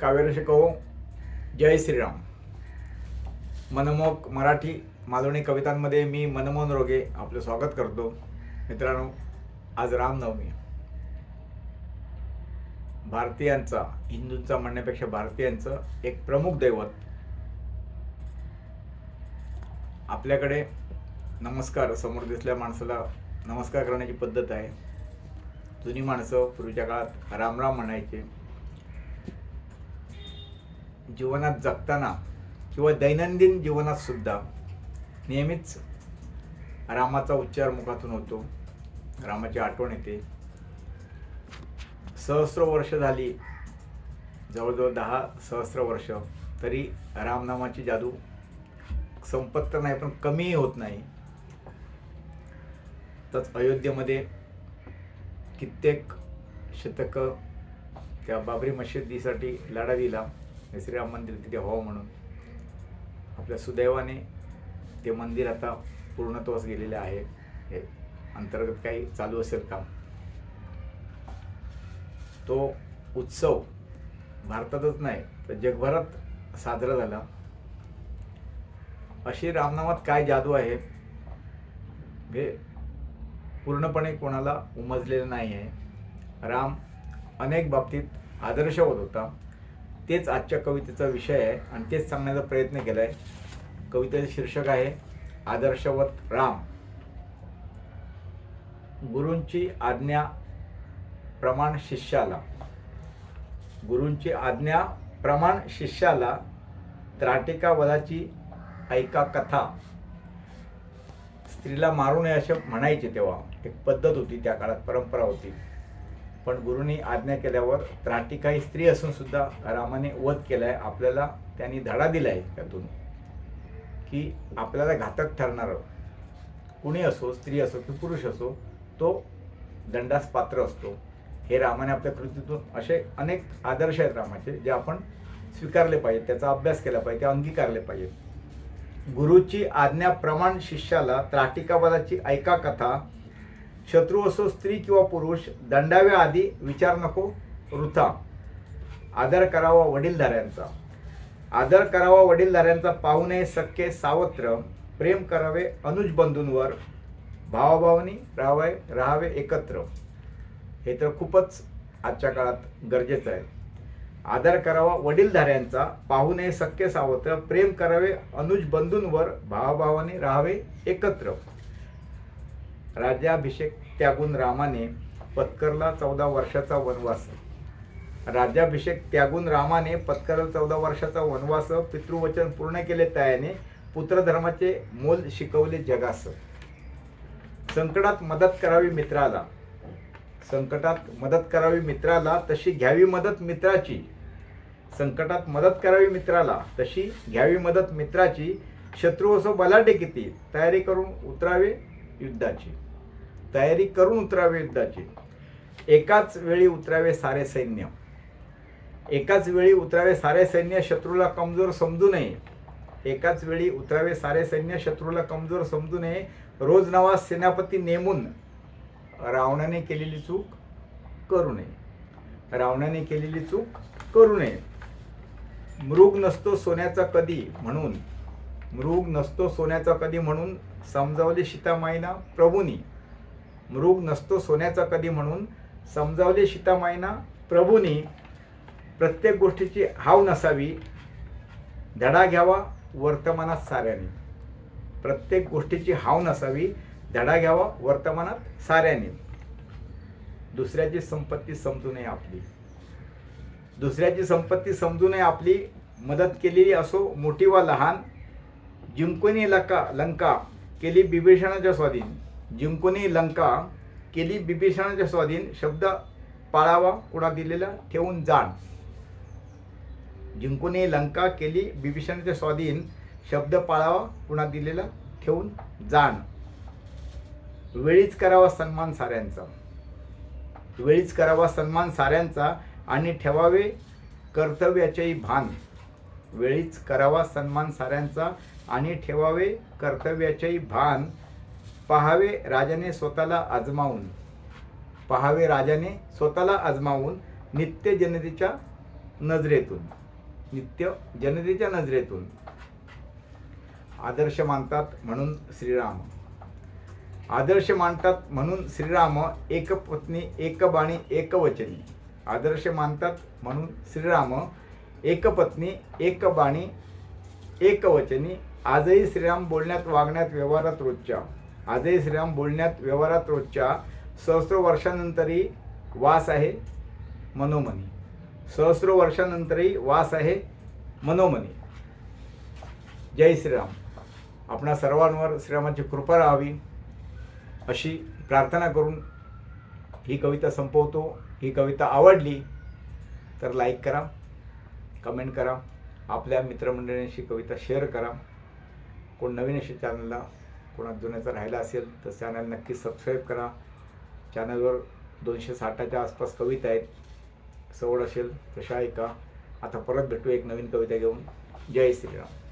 काव्य शिकवू. जय श्रीराम. मनमोहक मराठी मालवणी कवितांमध्ये मी मनमोहन रोगे आपलं स्वागत करतो. मित्रांनो आज रामनवमी. भारतीयांचा हिंदूंचा म्हणण्यापेक्षा भारतीयांचं एक प्रमुख दैवत. आपल्याकडे नमस्कार समोर दिसल्या माणसाला नमस्कार करण्याची पद्धत आहे. जुनी माणसं पूर्वीच्या काळात रामराम म्हणायचे. जीवनात जगताना किंवा दैनंदिन जीवनात सुद्धा नेहमीच रामाचा उच्चार मुखातून होतो. रामाची आठवण येते. सहस्र वर्ष झाली. जवळजवळ दहा सहस्र वर्ष. तरी रामनामाची जादू संपत तर नाही पण कमीही होत नाही. तच अयोध्येमध्ये कित्येक शतकं त्या बाबरी मशिदीसाठी लढा दिला श्रीराम मंदिर तिथे व्हावं म्हणून. आपल्या सुदैवाने ते मंदिर आता पूर्णत्वास गेलेले आहे. हे अंतर्गत काही चालू असेल काम. तो उत्सव भारतातच नाही तर जगभरात साजरा झाला. अशी रामनामात काय जादू आहे? हे पूर्णपणे कोणाला उमजलेलं नाही आहे राम अनेक बाबतीत आदर्शवत होता. तेच आजच्या कवितेचा विषय आहे आणि तेच सांगण्याचा प्रयत्न केला आहे कवितेचे शीर्षक आहे आदर्शवत राम. गुरूंची आज्ञा प्रमाण शिष्याला. गुरूंची आज्ञा प्रमाण शिष्याला त्राटिकावदाची ऐका कथा. स्त्रीला मारू नये असे म्हणायचे तेव्हा. एक पद्धत होती त्या काळात परंपरा होती. पण गुरुनी आज्ञा केल्यावर त्राटी काही स्त्री असून सुद्धा रामाने वध केलाय. आपल्याला त्यांनी धडा दिलाय त्यातून. की आपल्याला घातक ठरणारं कुणी असो स्त्री असो की पुरुष असो तो दंडास पात्र असतो. हे रामाने आपल्या कृतीतून असे अनेक आदर्श आहेत रामाचे जे आपण स्वीकारले पाहिजेत त्याचा अभ्यास केला पाहिजे ते अंगीकारले पाहिजेत. गुरुची आज्ञा प्रमाण शिष्याला त्राटिकावादाची ऐका कथा शत्रू असो स्त्री किंवा पुरुष दंडाव्या आधी विचार नको वृथा. आदर करावा वडीलधाऱ्यांचा. आदर करावा वडीलधाऱ्यांचा पाहुणे सख्खे सावत्र. प्रेम करावे अनुज बंधूंवर. भावाभावानी राहावे राहावे एकत्र. हे तर खूपच आजच्या काळात गरजेचं आहे. आदर करावा वडीलधाऱ्यांचा पाहुणे सख्खे सावत्र. प्रेम करावे अनुज बंधूंवर भावाभावाने राहावे एकत्र. राज्याभिषेक त्यागून रामाने पत्करला चौदा वर्षाचा वनवास. राज्याभिषेक त्यागून रामाने पत्करला चौदा वर्षाचा वनवास पितृवचन पूर्ण केले त्याने पुत्रधर्माचे मोल शिकवले जगास. संकटात मदत करावी मित्राला. संकटात मदत करावी मित्राला तशी घ्यावी मदत मित्राची. संकटात मदत करावी मित्राला तशी घ्यावी मदत मित्राची. शत्रू असो बलाढ्य किती तयारी करून उतरावे युद्धाची. तयारी करून उतरावे युद्धाची. एकाच वेळी उतरावे सारे सैन्य. एकाच वेळी उतरावे सारे सैन्य शत्रूला कमजोर समजू नये. एकाच वेळी उतरावे सारे सैन्य शत्रूला कमजोर समजू नये. रोज नवा सेनापती नेमून रावणाने केलेली चूक करू नये. रावणाने केलेली चूक करू नये. मृग नसतो सोन्याचा कधी म्हणून. मृग नसतो सोन्याचा कधी म्हणून. समजावले सीतामाईना प्रभूनी. मृग नसतो सोन्याचा कधी म्हणून. समजावले सीतामाईना प्रभूनी प्रत्येक गोष्टीची हाव नसावी. धडा घ्यावा वर्तमानात साऱ्याने. प्रत्येक गोष्टीची हाव नसावी धडा घ्यावा वर्तमानात साऱ्याने. दुसऱ्याची संपत्ती समजू नये आपली. दुसऱ्याची संपत्ती समजू नये आपली मदत केलेली असो मोठी वा लहान. जिंकुनी लका लंका केली बिभीषणाच्या स्वाधीन. जिंकुनी लंका केली बिभीषणाच्या स्वाधीन शब्द पाळावा कुणा दिलेला ठेवून जाण. जिंकुनी लंका केली बिभीषणाच्या स्वाधीन शब्द पाळावा कुणा दिलेला ठेवून जाण. वेळीच करावा सन्मान साऱ्यांचा. वेळीच करावा सन्मान साऱ्यांचा आणि ठेवावे कर्तव्याचेही भान. वेळीच करावा सन्मान साऱ्यांचा आणि ठेवावे कर्तव्याचेही भान. पहावे राजाने स्वतःला आजमावून पहावे राजाने स्वतःला आजमावून नित्य जनतेच्या नजरेतून नित्य जनतेच्या नजरेतून आदर्श मानतात म्हणून श्रीराम. आदर्श मानतात म्हणून श्रीराम एक पत्नी एक बाणी एक वचनी. आदर्श मानतात म्हणून श्रीराम एक पत्नी एक बाणी एक वचनी. आजही श्रीराम बोलण्यात वागण्यात व्यवहारात रोजच्या आजही श्रीराम बोलण्यात व्यवहारात रोजच्या सहस्र वर्षानंतरही वास आहे मनोमनी. सहस्र वर्षानंतरही वास आहे मनोमनी. जय श्रीराम. आपणा सर्वांवर श्रीरामाची कृपा राहावी अशी प्रार्थना करून ही कविता संपवतो. ही कविता आवडली तर लाईक करा कमेंट करा आपल्या मित्रमंडळींशी कविता शेअर करा. कोण नवीन अशी चॅनलला कोणा जुन्याचा राहिला असेल तर चॅनल नक्की सबस्क्राईब करा. चॅनलवर दोनशे साठाच्या आसपास कविता आहेत. सवड असेल तशा ऐका आता परत भेटू एक नवीन कविता घेऊन. जय श्रीराम.